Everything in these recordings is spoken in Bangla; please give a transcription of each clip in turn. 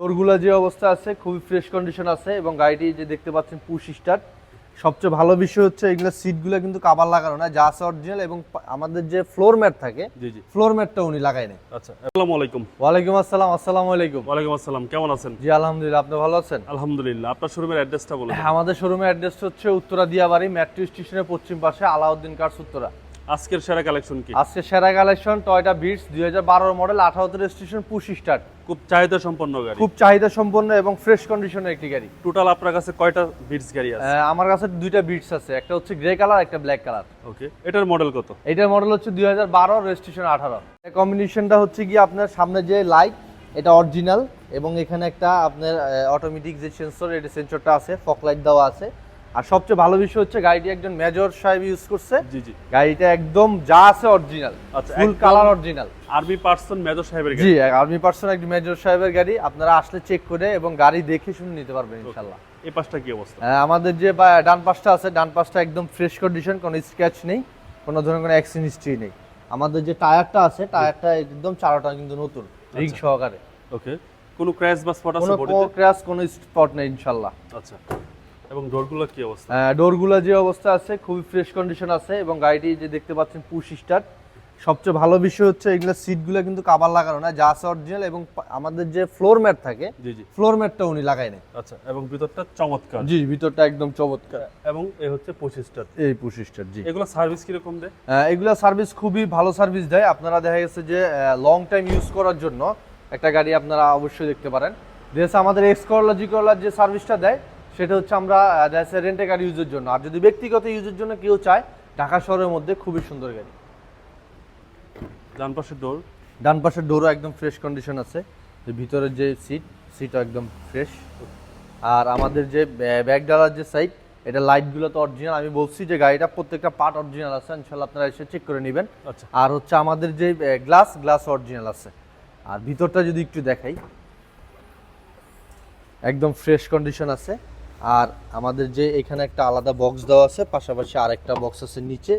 ডোরগুলো যে অবস্থা আছে খুবই ফ্রেশ কন্ডিশন আছে এবং গাড়িটি যে দেখতে পাচ্ছেন পুশ স্টার্ট সবচেয়ে ভালো বিষয় হচ্ছে এগুলো সিটগুলো কিন্তু কাবার লাগানো না যা আছে অরিজিনাল এবং আমাদের যে ফ্লোর ম্যাট থাকে জি জি। ফ্লোর ম্যাটটা উনি লাগাই নেই আচ্ছা আসসালামু আলাইকুম। ওয়ালাইকুম আসসালাম আসসালামু আলাইকুম। ওয়ালাইকুম আসসালাম কেমন আছেন? জি আলহামদুলিল্লাহ আপনি ভালো আছেন? আলহামদুলিল্লাহ আপনার শোরুমের অ্যাড্রেসটা বলুন হ্যাঁ, আমাদের শোরুমের অ্যাড্রেস হচ্ছে উত্তরা দিয়াবাড়ি মেট্রো স্টেশনের পশ্চিম পাশে আলাউদ্দিন কার্স উত্তরা। আজকের সেরা কালেকশন কি? আজকে সেরা কালেকশন টয়টা বিটস দুই হাজার বারোর মডেল আঠারোতে রেজিস্ট্রেশন পুশ স্টার্ট খুব চাহিদা সম্পন্ন গাড়ি। খুব চাহিদা সম্পন্ন এবং ফ্রেশ কন্ডিশনের একটি গাড়ি। টোটাল আপনার কাছে কয়টা বিটস গাড়ি আছে? আমার কাছে দুইটা বিটস আছে একটা হচ্ছে গ্রে কালার একটা ব্ল্যাক কালার ওকে এটার মডেল কত? এটার মডেল হচ্ছে দুই হাজার বারো রেজিস্ট্রেশন আঠারো। কম্বিনেশনটা হচ্ছে কি আপনার সামনে যে লাইট এটা অরিজিনাল এবং এখানে একটা আপনার অটোমেটিক যে সেন্সর এটা সেন্সরটা আছে ফক লাইট দেওয়া আছে। আর সবচেয়ে ভালো বিষয় হচ্ছে গাড়িটি একজন মেজর সাহেব ইউজ করছে। জি জি। গাড়িটা একদম যা আছে অরিজিনাল আচ্ছা, ফুল কালার অরিজিনাল আরবি পার্সন মেজর সাহেবের গাড়ি। জি আর্মি পার্সন একটি মেজর সাহেবের গাড়ি। আপনারা আসলে চেক করে এবং গাড়ি দেখে শুনে নিতে পারবেন ইনশাল্লাহ এই পাশটা কি অবস্থা? আহ, আমাদের যে ডান পাশটা আছে ডান পাশটা একদম ফ্রেশ কন্ডিশন কোনো স্ক্র্যাচ নেই কোনো ধরনের কোনো অ্যাক্সিডেন্ট হিস্ট্রি নেই। আমাদের যে টায়ারটা আছে টায়ারটা একদম চারোটা কিন্তু নতুন রিং সহকারে। ওকে কোনো ক্র্যাশ বা স্পট আছে কোনো ক্র্যাশ কোনো স্পট নেই ইনশাল্লাহ আচ্ছা। এবং ডোরগুলো কি অবস্থা? ডোরগুলো যে অবস্থা আছে খুবই ফ্রেশ কন্ডিশন আছে এবং গাড়িটি যে দেখতে পাচ্ছেন পুশ স্টার্ট। সবচেয়ে ভালো বিষয় হচ্ছে এগুলো সিটগুলো কিন্তু কাবার লাগানো না যা আছে অরিজিনাল এবং আমাদের যে ফ্লোর ম্যাট থাকে জি জি। ফ্লোর ম্যাটটা উনি লাগাই নেই আচ্ছা এবং ভিতরটা চমৎকার। জি ভিতরটা একদম চমৎকার। এবং এ হচ্ছে পঁচিশটা এই পুশ স্টার্ট জি। এগুলো সার্ভিস কীরকম দেয়? এগুলা সার্ভিস খুবই ভালো সার্ভিস দেয়। আপনারা দেখা গেছে যে লং টাইম ইউজ করার জন্য একটা গাড়ি আপনারা অবশ্যই দেখতে পারেন। যেহেতু আমাদের এক্স করলা জি করলার যে সার্ভিসটা দেয় সেটা হচ্ছে আমরা রেন্টে গাড়ি ইউজের জন্য। আর যদি ব্যক্তিগত ইউজের জন্য কেউ চায় ঢাকা শহরের মধ্যে খুবই সুন্দর গাড়ি। ডান পাশের ডোর ডান পাশের ডোরও একদম ফ্রেশ কন্ডিশন আছে। ভিতরের যে সিট সিটও একদম ফ্রেশ আর আমাদের যে ব্যাগ ডালার যে সাইড এটা লাইটগুলো তো অরিজিনাল আমি বলছি যে গাড়িটা প্রত্যেকটা পার্ট অরিজিনাল আছে। ইনশাল্লাহ আপনারা এসে চেক করে নেবেন। আচ্ছা। আর হচ্ছে আমাদের যে গ্লাস গ্লাস অরিজিনাল আছে। আর ভিতরটা যদি একটু দেখাই। একদম ফ্রেশ কন্ডিশন আছে। আর আমাদের যে এখানে একটা আলাদা বক্স দেওয়া আছে পাশাপাশি আরেকটা বক্স আছে নিচে।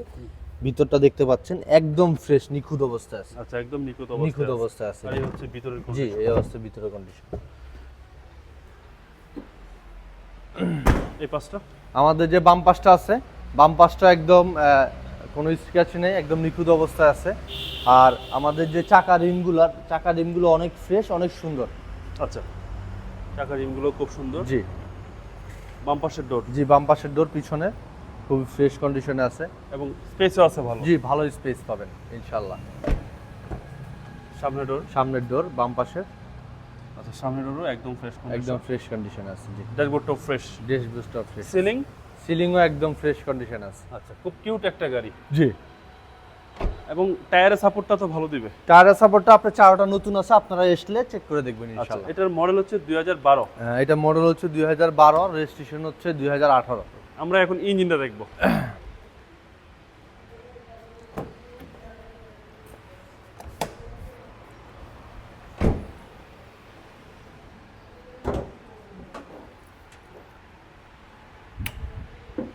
ভিতরটা দেখতে পাচ্ছেন একদম ফ্রেশ নিখুঁত অবস্থায় আছে। আচ্ছা একদম নিখুঁত নিখুঁত অবস্থা অবস্থায় আছে। এই হচ্ছে ভিতরের কন্ডিশন জি এই অবস্থায় ভিতরে কন্ডিশন এই পাশটা? আমাদের যে বাম পাশটা আছে বাম পাশটা একদম কোনো স্ক্র্যাচ নেই একদম নিখুঁত অবস্থায় আছে। আর আমাদের যে চাকা রিমগুলো চাকা রিমগুলো অনেক ফ্রেশ অনেক সুন্দর। আচ্ছা চাকার রিমগুলো খুব সুন্দর। জি। বাম পাশের ডোর জি বাম পাশের ডোর পিছনে খুব ফ্রেশ কন্ডিশনে আছে। এবং স্পেসও আছে ভালো। জি ভালো স্পেস পাবেন ইনশাল্লাহ সামনের ডোর সামনের ডোর বাম পাশের আচ্ছা সামনের ডোরও একদম ফ্রেশ একদম ফ্রেশ কন্ডিশনে আছে জি। ড্যাশবোর্ডটাও fresh dash booster fresh ceiling সিলিংও একদম ফ্রেশ কন্ডিশন আছে। আচ্ছা খুব কিউট একটা গাড়ি। জি। এবং টায়ারের সাপোর্টটা তো ভালো দিবে। টায়ারের সাপোর্টটা আপনার চারোটা নতুন আছে আপনারা এসলে চেক করে দেখবেন ইনশাআল্লাহ। এটার মডেল হচ্ছে দুই হাজার বারো। হ্যাঁ, এটা মডেল হচ্ছে দুই হাজার বারো রেজিস্ট্রেশন হচ্ছে দুই হাজার আঠারো। আমরা এখন ইঞ্জিনটা দেখব।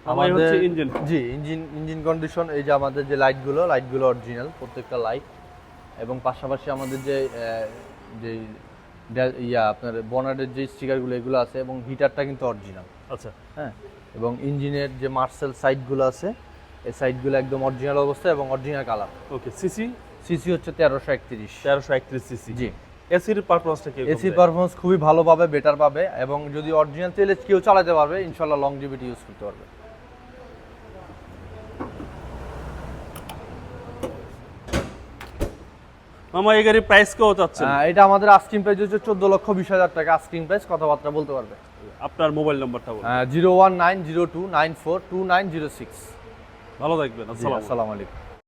হচ্ছে engine ji engine engine condition এই যে আমাদের যে লাইটগুলো লাইটগুলো অরিজিনাল প্রত্যেকটা লাইট এবং পাশাপাশি আমাদের যে যে ইয়া আপনার বনারের যে স্টিকারগুলো এগুলো আছে এবং হিটারটা কিন্তু অরিজিনাল আচ্ছা। হ্যাঁ? এবং ইঞ্জিনের যে মার্সেল সাইডগুলো আছে এই সাইডগুলো একদম অরিজিনাল অবস্থা এবং original colour okay CC CC হচ্ছে তেরোশো একত্রিশ। তেরোশো একত্রিশ সিসি জি। এসির পারপাসটা কি এসি পারফরমেন্স খুবই ভালো পাবে বেটার পাবে এবং যদি অরিজিনাল তেলে কেউ চালাতে পারবে ইনশাল্লাহ লংজিভিটি ইউজ করতে পারবে। মামা এই গাড়ির প্রাইস কত চাচ্ছেন এটা আমাদের আস্কিং প্রাইস হচ্ছে চোদ্দ লক্ষ বিশ হাজার টাকা আস্কিং প্রাইস কথাবার্তা বলতে পারবে। আপনার মোবাইল নম্বরটা বলুন। Zero one nine zero two nine four two nine zero six. ভালো থাকবেন আসসালামু আলাইকুম।